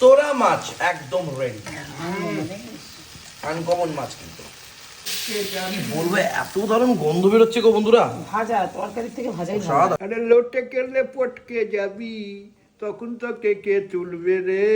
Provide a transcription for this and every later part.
তোরা মাছ একদম ready uncommon মাছ কিন্তু। বলব এত দারুণ গন্ধ বেরোচ্ছে গো বন্ধুরা। ভাজা তরকারির থেকে ভাজাই স্বাদ। আরে লোটে গেলে পটকে যাবি তখন তো কে কে তুলবে রে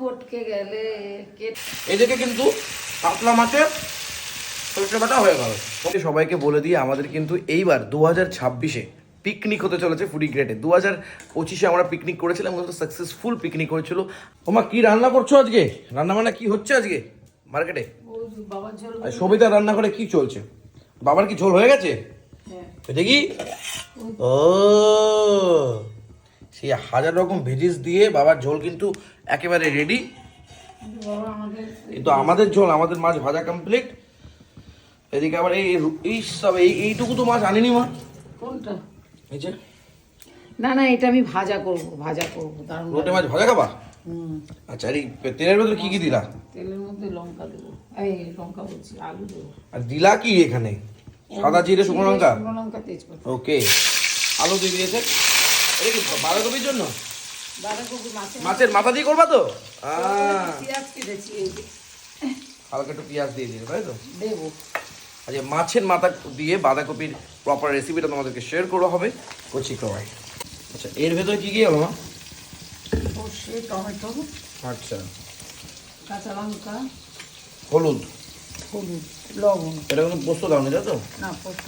পটকে গেলে এদিকে কিন্তু কাতলা মাছের সরষে বাটা হয়ে গেল। সবাইকে বলে দিয়ে আমাদের কিন্তু এইবার দু হাজার ছাব্বিশে পিকনিক হতে চলেছে ফুডি গ্রেডে দু হাজার পঁচিশে আমরা পিকনিক করেছিলাম সাকসেসফুল পিকনিক হয়েছিল। ওমা কি রান্না করছ আজকে? রান্না বান্না কি হচ্ছে আজকে? মার্কেটে সবিতা রান্না করে কি চলছে? বাবার কি ঝোল হয়ে গেছে? হ্যাঁ। দেখি। ও সেই হাজার রকম ভেজিস দিয়ে বাবার ঝোল কিন্তু একেবারে রেডি কিন্তু আমাদের ঝোল আমাদের মাছ ভাজা কমপ্লিট এদিকে আবার এই এই সব এই এইটুকু তো মাছ আনিনি মা। কোনটা? এই যে? না না এটা আমি ভাজা করব ভাজা করব দারুণ লোটে লাগবে। মাছ ভাজা খাবা? হুম। আচ্ছা এই তেলের ভেতরে কি কি দিলা? তেলের মধ্যে লঙ্কা দেবো। এই লঙ্কা বলছি আলু দেবো। আর দিলা কি এখানে? সাদা জিরে শুকনো লঙ্কা? শুকনো লঙ্কা তেজপাতা। ওকে। আলু দিয়ে দিয়েছে। এটা কি বাঁধাকপির জন্য? মাছের মাছের মাথা দিয়ে করবা তো? পেঁয়াজ কেটেছি হালকা একটু পেঁয়াজ দিয়ে দিলে তাই তো? দেবো। আচ্ছা মাছের মাথা দিয়ে বাঁধাকপির প্রপার রেসিপিটা তোমাদেরকে শেয়ার করা হবে। কচি কড়াই। আচ্ছা এর ভেতরে কি কি হলো মা? সর্ষে টমেটো আচ্ছা। কাঁচা লঙ্কা হলুদ। হলুদ লবণ। এটা কোনো পোস্ত তো? না পোস্ত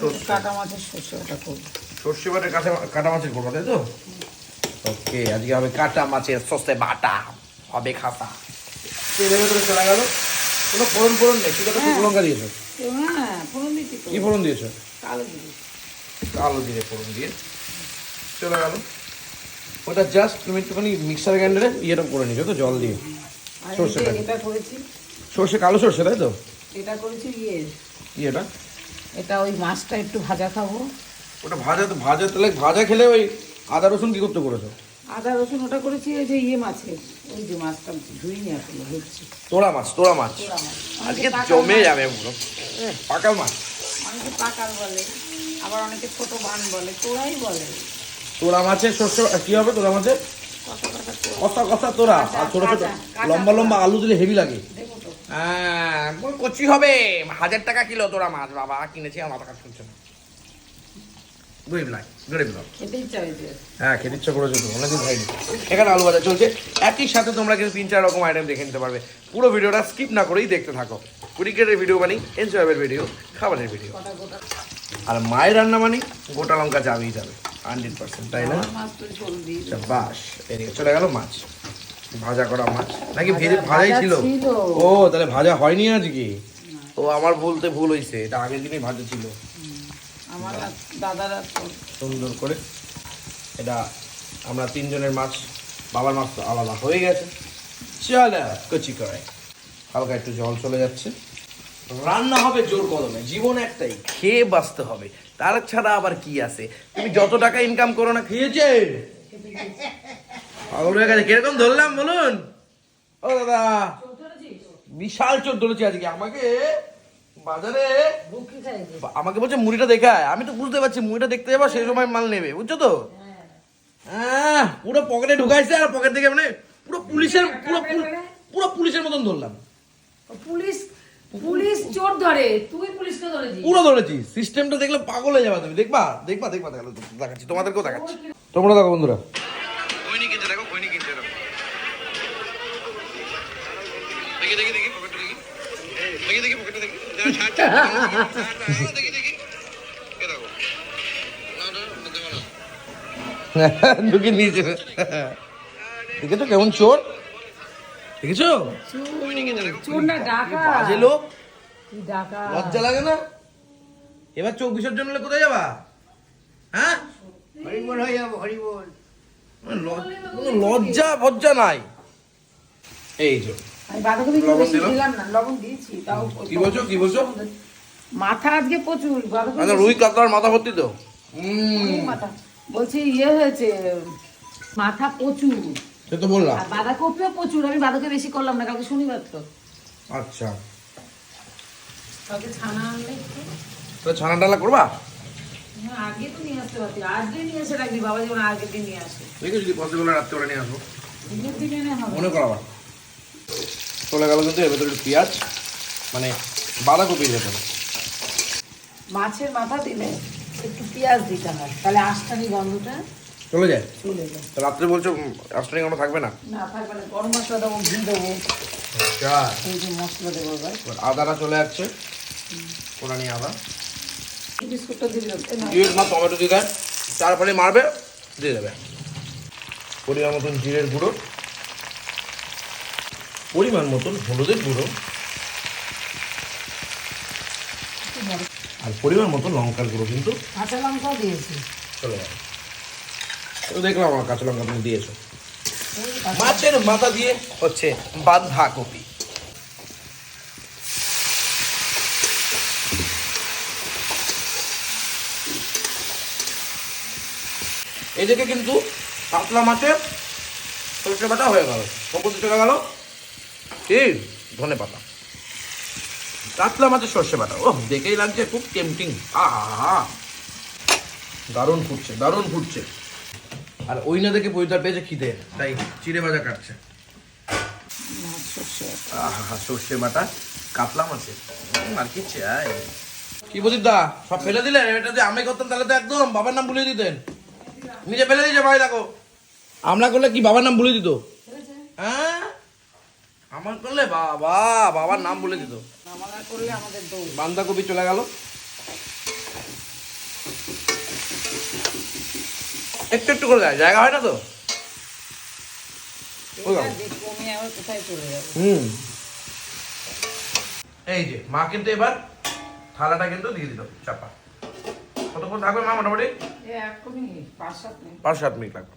সর্ষে। কাটা মাছের সর্ষে ওটা করব। সর্ষে বাটে কাঁচা কাটা মাছের করব তাই তো? ওকে আজকে হবে কাটা মাছের সস্তে বাটা। হবে খাতা। তেলের ভেতরে চলে গেল। কোনো ফোড়ন ফোড়ন নেই শুধু একটা শুকনো লঙ্কা দিয়েছ। হ্যাঁ ফোড়ন কি ফোড়ন দিয়েছ? কালো কালো জিরে ফোড়ন দিয়ে। চলে গেল। ওটা জাস্ট তুমি একটুখানি মিক্সার গ্রাইন্ডারে ইয়েটা করে নিছো তো জল দিয়ে। আর সর্ষেটা। এটা করেছি। সর্ষে কালো সর্ষে তাই তো? এটা করেছি ইয়ে। ইয়েটা? এটা ওই মাছটা একটু ভাজা খাব। ওটা ভাজা তো ভাজা তাহলে ভাজা খেলে ওই আদা রসুন কি করতে করেছ? আদা রসুন ওটা করেছি ওই যে ইয়ে মাছের। ওই যে মাছটা ধুইনি আসলে হচ্ছে তোড়া মাছ তোড়া মাছ। তোড়া আজকে জমে যাবে পুরো। পাকাল মাছ। অনেকে পাকাল বলে। আবার অনেকে ছোট বান বলে তোরাই বলে। তোড়া মাছের শস্য কি হবে তোড়া মাছের। কষা কষা তোরা আর ছোট ছোট লম্বা লম্বা আলু দিলে হেভি লাগে। হ্যাঁ কচি হবে। হাজার টাকা কিলো তোরা মাছ বাবা। কিনেছি আমার টাকা শুনছে না? গরিব নয় গরিব নয় হ্যাঁ খেতে ইচ্ছা করেছে তো অনেকদিন খাইনি। এখানে আলু ভাজা চলছে একই সাথে তোমরা কিন্তু তিন চার রকম আইটেম দেখে নিতে পারবে। পুরো ভিডিওটা স্কিপ না করেই দেখতে থাকো। ক্রিকেটের ভিডিও মানে এনজয়ের ভিডিও খাবারের ভিডিও আর মায়ের রান্না মানে গোটা লঙ্কা যাবেই যাবে হান্ড্রেড পার্সেন্ট তাই না? বাস এদিকে চলে গেল মাছ। ভাজা করা মাছ। নাকি ভেজে ভাজাই ছিল? ছিল। ও তাহলে ভাজা হয়নি আজকে? ও আমার বলতে ভুল হয়েছে এটা আগের দিনই ভাজা ছিল। সুন্দর করে এটা আমরা তিনজনের মাছ, বাবার মাছ তো আলাদা হয়ে গেছে। চলে কচি করে হালকা একটু জল চলে যাচ্ছে। রান্না হবে জোর কদমে, জীবন একটাই, খেয়ে বাঁচতে হবে। তার ছাড়া আবার কি আছে? তুমি যত টাকা ইনকাম করো না, খেয়েছে? পাগল হয়ে গেছে, কীরকম ধরলাম, বলুন? ও দাদা, বিশাল চোর ধরেছে আজকে আমাকে। বাজারে? আমাকে বলছে মুড়িটা দেখায়। আমি তো বুঝতে পারছি মুড়িটা দেখতে যাব সেই সময় মাল নেবে বুঝছ তো? হ্যাঁ পুরো পকেটে ঢুকাইছে আর পকেট থেকে মানে পুরো পুলিশের পুরো পুরো- পুলিশের মতন ধরলাম। পুলিশ পুলিশ চোর ধরে তুই পুলিশকে ধরেছিস পুরো ধরেছি। সিস্টেমটা দেখলে পাগল হয়ে যাবে তুমি। দেখবা দেখবা দেখবা দেখাল দেখাচ্ছি তোমাদেরকেও দেখাচ্ছি। তোমরা দেখো বন্ধুরা খৈনি কিনছে দেখো খৈনি কিনছে দেখো দেখি দেখি দেখি পকেটটা দেখি দেখি দেখি পকেটটা দেখি দেখো, ছাড়, ছাড়, ছাড়, ছাড়, দেখি দেখি এ দেখো না, না, না, দেবো না। ঢুকে নিয়েছে। দেখেছ কেমন চোর? দেখেছ? চোর না ডাকা বাজে লোক। ডাকা লজ্জা লাগে না? এবার চোখ বিসর্জন হলে কোথায় যাবা? হ্যাঁ? হরিবল হয়ে যাব হরিবল। কোনো লজ্জা ফজ্জা নাই। এই যে। আমি বাঁধাকপি একটু লবণ বেশি দিলাম? দিলাম না লবণ দিয়েছি তাও কি বলছো? কি বলছো? মাথা আজকে প্রচুর বাঁধাকপি আচ্ছা রুই কাতলার মাথা ভর্তি তো? মাথা। বলছি ইয়ে হয়েছে মাথা প্রচুর। সে তো বললাম। বাঁধাকপিও প্রচুর আমি বাঁধাকপি বেশি করলাম না কালকে শনিবার তো। আচ্ছা। কালকে ছানা আনলে তো ছানা ডালা করবা? আগে তো নিয়ে আসতে পারতি আজকে নিয়ে এসে রাখবি বাবা যেমন আগের দিন নিয়ে আসে। দেখি যদি পসিবল রাত্রে নিয়ে আসব? হবে। মনে করো আবার চলে গেল কিন্তু এর ভেতরে পেঁয়াজ মানে বাঁধাকপির ভেতরে। মাছের মাথা দিলে একটু পেঁয়াজ দিতে হয় তাহলে আষ্টানি গন্ধটা চলে যায়? চলে যায়। রাত্রে বলছো আফটারিং কোনো থাকবে না? না থাকবে না গরম মশলা দেবো ঘি দেবো। আচ্ছা। এই যে মশলা দেবো এবার। আদাটা চলে যাচ্ছে কোরআনি আদা। বিস্কুটটা মা টমেটো দিয়ে দেয়। তারপরে মারবে দিয়ে দেবে। পরিমাণ মতন জিরের গুঁড়ো। পরিমাণ মতন হলুদের গুঁড়ো। আর পরিমাণ মতো লঙ্কার গুঁড়ো কিন্তু কাঁচা লঙ্কাও দিয়েছি। চলে তো দেখলাম আমার কাঁচা লঙ্কা তুমি দিয়েছ। মাছের মাথা দিয়ে হচ্ছে বাঁধাকপি এদিকে কিন্তু পাতলা মাছের সরষে বাটা হয়ে গেল। কখন চলে গেল। এই ধনে পাতা। কাতলা মাছের সর্ষে বাটা। ও দেখেই লাগছে খুব টেম্পটিং আহা দারুণ ফুটছে দারুণ ফুটছে। আর ওই না দেখে পরিতার পেয়েছে খিদে তাই চিড়ে ভাজা কাটছে। আহা সর্ষে বাটা কাতলা মাছে আর কি চাই। কি বলছিস দা সব ফেলে দিলে? এটা যদি আমি করতাম তাহলে তো একদম বাবার নাম ভুলে দিতেন। নিজে ফেলে দিয়েছে ভাই দেখো। আমরা করলে কি বাবার নাম ভুলে দিত? হ্যাঁ? আমার করলে বাবা বাবার নাম ভুলে দিত। আমাদের করলে আমাদের দৌড় বান্ধাকপি চলে গেল। একটু একটু করে দেয় জায়গা হয় না তো? হুম। এই যে মা কিন্তু এবার থালাটা কিন্তু দিয়ে দিল চাপা। কতক্ষণ থাকবে মা মোটামুটি? পাঁচ সাত মিনিট লাগবে।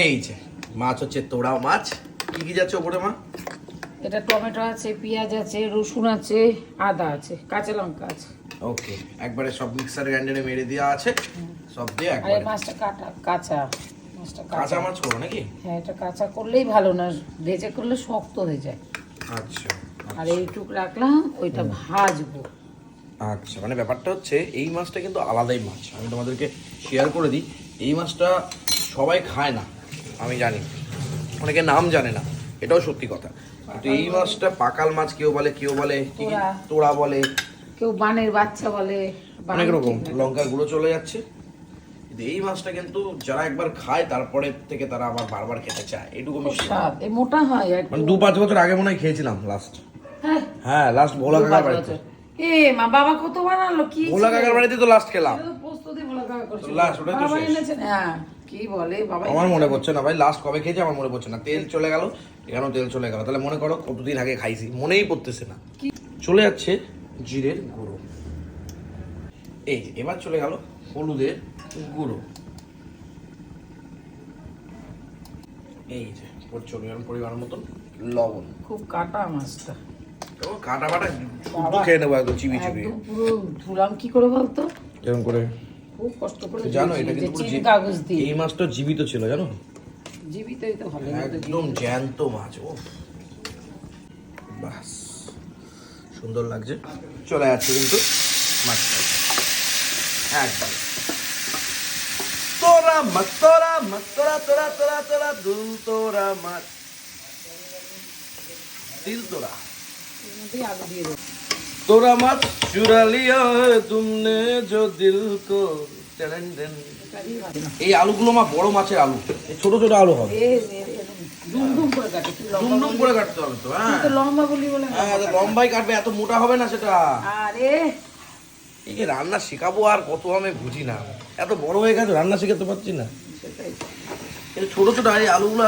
এই যে মাছ হচ্ছে তোড়াও মাছ। কি কি যাচ্ছে ওপরে মা? এটা টমেটো আছে পেঁয়াজ আছে রসুন আছে আদা আছে কাঁচা লঙ্কা আছে। ওকে একবারে সব মিক্সার গ্রাইন্ডারে মেরে দেওয়া আছে। সব দিয়ে আর এই মাছটা কাটা কাঁচা মাছটা কাঁচা কাঁচা মাছ করো নাকি? হ্যাঁ এটা কাঁচা করলেই ভালো না ভেজে করলে শক্ত হয়ে যায়। আচ্ছা আর এইটুক রাখলাম ওইটা ভাজবো। আচ্ছা মানে ব্যাপারটা হচ্ছে এই মাছটা কিন্তু আলাদাই মাছ। আমি তোমাদেরকে শেয়ার করে দিই এই মাছটা সবাই খায় না আমি জানি। অনেকে নাম জানে না এটাও সত্যি কথা। কিন্তু এই মাছটা পাকাল মাছ কেউ বলে কেউ বলে কি? তোড়া। বলে। কেউ বানের বাচ্চা বলে অনেক রকম ঠিক লঙ্কার গুঁড়ো চলে যাচ্ছে। এই মাছটা কিন্তু যারা একবার খায় তারপরে থেকে তারা আবার বারবার খেতে চায়। এটুকু মিষ্টি। স্বাদ এই মোটা হয় মানে দু পাঁচ বছর আগে মনে হয় খেয়েছিলাম লাস্ট হ্যাঁ। হ্যাঁ লাস্ট ভোলা কাকার বাড়িতে। এ মা বাবা কত বানালো কি ভোলা কাকার বাড়িতে তো লাস্ট খেলাম। তো দিয়ে ভোলা কাকা করছিল। লাস্ট, ওটাই তো শেষ। হ্যাঁ। কি বলে? বাবা আমার মনে পড়ছে না ভাই লাস্ট কবে খেয়েছি আমার মনে পড়ছে না। তেল চলে গেল এখানেও তেল চলে গেল। তাহলে মনে করো কতদিন আগে খাইছি মনেই পড়তেছে না। চলে যাচ্ছে জিরের গুঁড়ো। এই এবার চলে গেল হলুদের গুঁড়ো। এই যে পরিমাণ পরিমাণ মতন লবণ। খুব কাটা মাছটা। ও কাটা বাটা শুদ্ধ খেয়ে নেব একদম চিবি চিবি পুরো ধুলাম কি করে বলতো? এরকম করে খুব কষ্ট করে জানো এটা কিন্তু পুরো কাগজ দিয়ে। এই মাছটা জীবিত ছিল জানো? জীবিতই তো ভালো একদম জ্যান্ত মাছ ও। বাস সুন্দর লাগছে। চলে যাচ্ছে কিন্তু মাছটা। একদম। তোরা মাছ তোরা মাছ তোরা তোরা তোরা তোরা দুল তোরা মাছ দিল তোরা। আলু দিয়ে তোরা মাছ চুরালিয়া তুমনে দিল এই আলুগুলো মা বড় মাছের আলু ছোট ছোট আলু হবে করে কাটতে হবে লম্বাই কাটবে এত মোটা হবে না সেটা রান্না শেখাবো আর কত আমি বুঝি না এত বড় হয়ে গেছে রান্না শেখাতে পারছি না ছোট ছোট আর আলুগুলো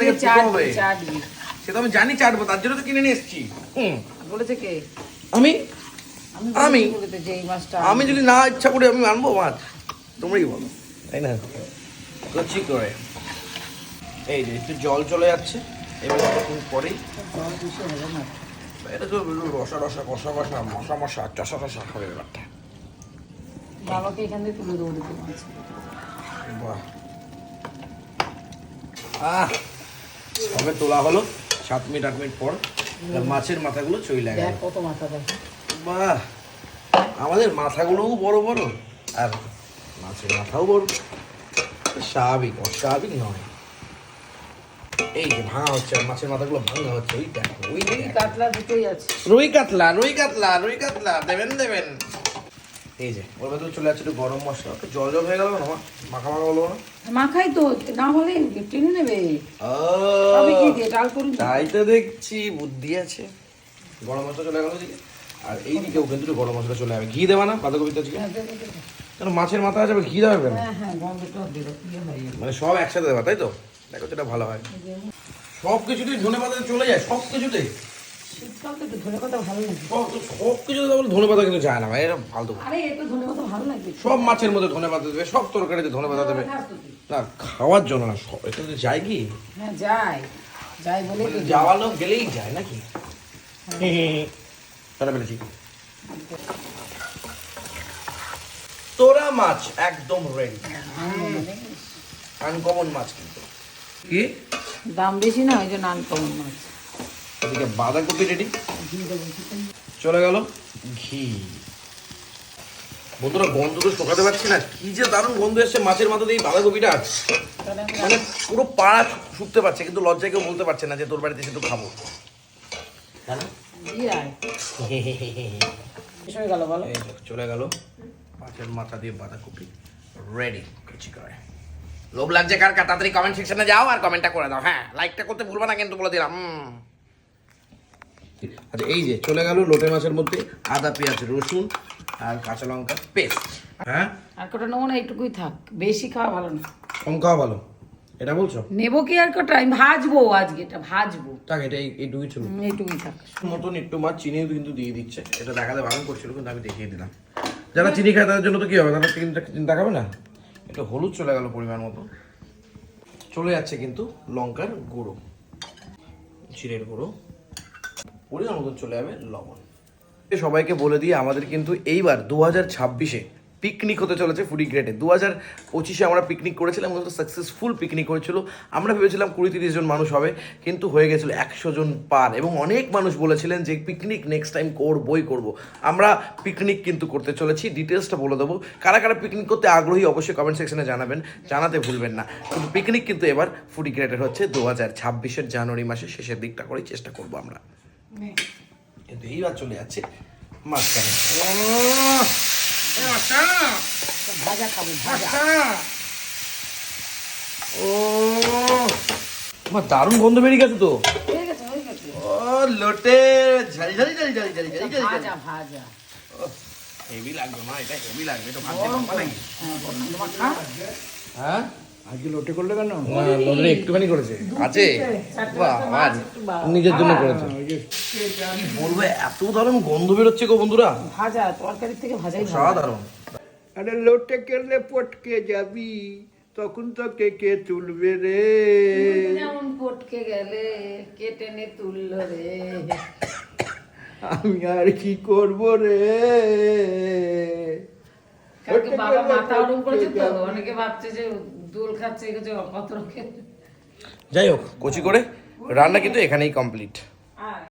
থেকে হবে সেটা আমি জানি চাটবো তার জন্য তো কিনে নিয়ে এসেছি বলেছে কে আমি? আমি আমি? বলেছি এই মাছটা আমি যদি না ইচ্ছা করি আমি আনব মাছ তোমরাই বলো। তাই না? কচি করে। এই যে একটু জল চলে যাচ্ছে এবার কিছুক্ষণ পরেই এটা তো রসা রসা কষা কষা মশা মশা চষা চষা হবে ব্যাপারটা। বাবাকে এখান থেকে তুলে দেবো বাহ। আহ সবে তোলা হলো সাত মিনিট আট মিনিট পর। মাছের মাথাগুলো চই লাগে গেল কত মাথা দেখ। বাহ! আমাদের মাথাগুলোও বড় বড় আর মাছের মাথাও বড়। স্বাভাবিক অস্বাভাবিক নয়। এই যে ভাঙা হচ্ছে মাছের মাথাগুলো ভাঙা হচ্ছে ওই দেখো ওই কাতলা দুটোই আছে। রুই কাতলা রুই কাতলা রুই কাতলা দেবেন দেবেন। এই যে ওর ভেতরে চলে যাচ্ছে একটু গরম মশলা। একটু জল জল হয়ে গেল না মাখা মাখা হলো না? মাখাই তো না হলে টেনে নেবে। তবে কি দিয়ে ডাল করুন তাই তো দেখছি বুদ্ধি আছে। গরম মশলা চলে গেল দিকে আর এই দিকেও কিন্তু গরম মশলা চলে যাবে। ঘি দেবা না? বাঁধাকপিতে আজকে? হ্যাঁ, দেবে, দেবে। কেন মাছের মাথা আছে ঘি দেওয়া কেন? হ্যাঁ হ্যাঁ মানে সব একসাথে দেবা তাই তো? দেখো সেটা ভালো হয়। সব কিছুতেই ধনে পাতা চলে যায় সব কিছুতেই শীতকাল তো ধনে পাতা ভালো লাগে। সব কিছুতে ধনে পাতা কিন্তু যায় না ভাই এটা ফালতু। আরে একটু ধনে পাতা ভালো লাগে। সব মাছের মধ্যে ধনে পাতা দেবে সব তরকারিতে ধনে পাতা দেবে। তুই? না খাওয়ার জন্য না সব এটা তো যায় কি? হ্যাঁ বলে যাওয়া লোক গেলেই যায় নাকি? বলেছি। তোরা মাছ একদম রেডি আনকমন মাছ কিন্তু। কি দাম বেশি না ওই জন্য আনকমন মাছ। এদিকে বাঁধাকপি রেডি। চলে গেল ঘি। বন্ধুরা গন্ধ তো শোকাতে পারছি না। কি যে দারুণ গন্ধ এসছে মাছের মাথা দিয়ে বাঁধাকপিটা মানে পুরো পাড়া শুকতে পারছে কিন্তু লজ্জায় কেউ বলতে পারছে না যে তোর বাড়িতে তো খাব। চলে গেল মাছের মাথা দিয়ে বাঁধাকপি রেডি কুচি করে। লোভ লাগছে কার তাড়াতাড়ি কমেন্ট সেকশনে যাও আর কমেন্টটা করে দাও। হ্যাঁ লাইকটা করতে ভুলবা না কিন্তু বলে দিলাম। আচ্ছা এই যে চলে গেল লোটে মাছের মধ্যে আদা পেঁয়াজ রসুন আর কাঁচা লঙ্কা পেস্ট। হ্যাঁ? আর কটা নেব না এইটুকুই থাক বেশি খাওয়া ভালো না। কম খাওয়া ভালো। এটা বলছো? নেব কি আর কটা? আমি ভাজবো আজকে এটা ভাজবো। তাক এটা এই এইটুকুই হুম, এইটুকুই থাক। মতন একটু মাছ চিনিও কিন্তু দিয়ে দিচ্ছে। এটা দেখাতে ভালো করছিল কিন্তু আমি দেখিয়ে দিলাম। যারা চিনি খায় তাদের জন্য তো কি হবে? তারা চিনিটা চিন্তা খাবে না? একটু হলুদ চলে গেল পরিমাণ মতো। চলে যাচ্ছে কিন্তু লঙ্কার গুঁড়ো জিরের গুঁড়ো। চলে যাবে লবণ। সবাইকে বলে দিয়ে আমাদের কিন্তু এইবার দু হাজার ছাব্বিশে পিকনিক হতে চলেছে ফুডি গ্রেডে দু হাজার পঁচিশে আমরা পিকনিক করেছিলাম, কিন্তু সাকসেসফুল পিকনিক হয়েছিল আমরা ভেবেছিলাম কুড়ি তিরিশ জন মানুষ হবে, কিন্তু হয়ে গেছিল একশো জন পার। এবং অনেক মানুষ বলেছিলেন যে পিকনিক নেক্সট টাইম করবই করব। আমরা পিকনিক কিন্তু করতে চলেছি ডিটেলসটা বলে দেবো। কারা কারা পিকনিক করতে আগ্রহী অবশ্যই কমেন্ট সেকশনে জানাবেন, জানাতে ভুলবেন না। কিন্তু পিকনিক কিন্তু এবার ফুডি গ্রেডের হচ্ছে দু হাজার ছাব্বিশের জানুয়ারি মাসের শেষের দিকটা করেই চেষ্টা করব আমরা। কিন্তু এইবার চলে যাচ্ছে মাঝখানে। ভাজা খাব ভাজা। ও। আমার দারুণ গন্ধ বেরিয়ে গেছে তো। গেছে ও লোটে। ঝালি ঝালি ঝালি ঝালি ঝালি ঝালি ঝালি ভাজা ভাজা। হেভি লাগবে মা এটা হেভি লাগবে এটা হ্যাঁ খা। হ্যাঁ? আজকে লোটে করলে কেন? লোটে একটুখানি করেছে। আছে? চারটে মাছ, একটু বা- নিজের জন্য করেছে। ওই যে বলব এত দারুণ গন্ধ বেরোচ্ছে গো বন্ধুরা। ভাজা তরকারির থেকে ভাজাই সাধারণ আরে লোটে করলে পটকে যাবি তখন তো কে কে তুলবে রে? যেমন পটকে গেলে কে টেনে তুললো রে? আমি আর কি করব রে? কালকে বাবা মাথা ওরম করেছে তো অনেকে ভাবছে যে দোল খাচ্ছে কত রকম যাই হোক। কচি করে? রান্না কিন্তু এখানেই কমপ্লিট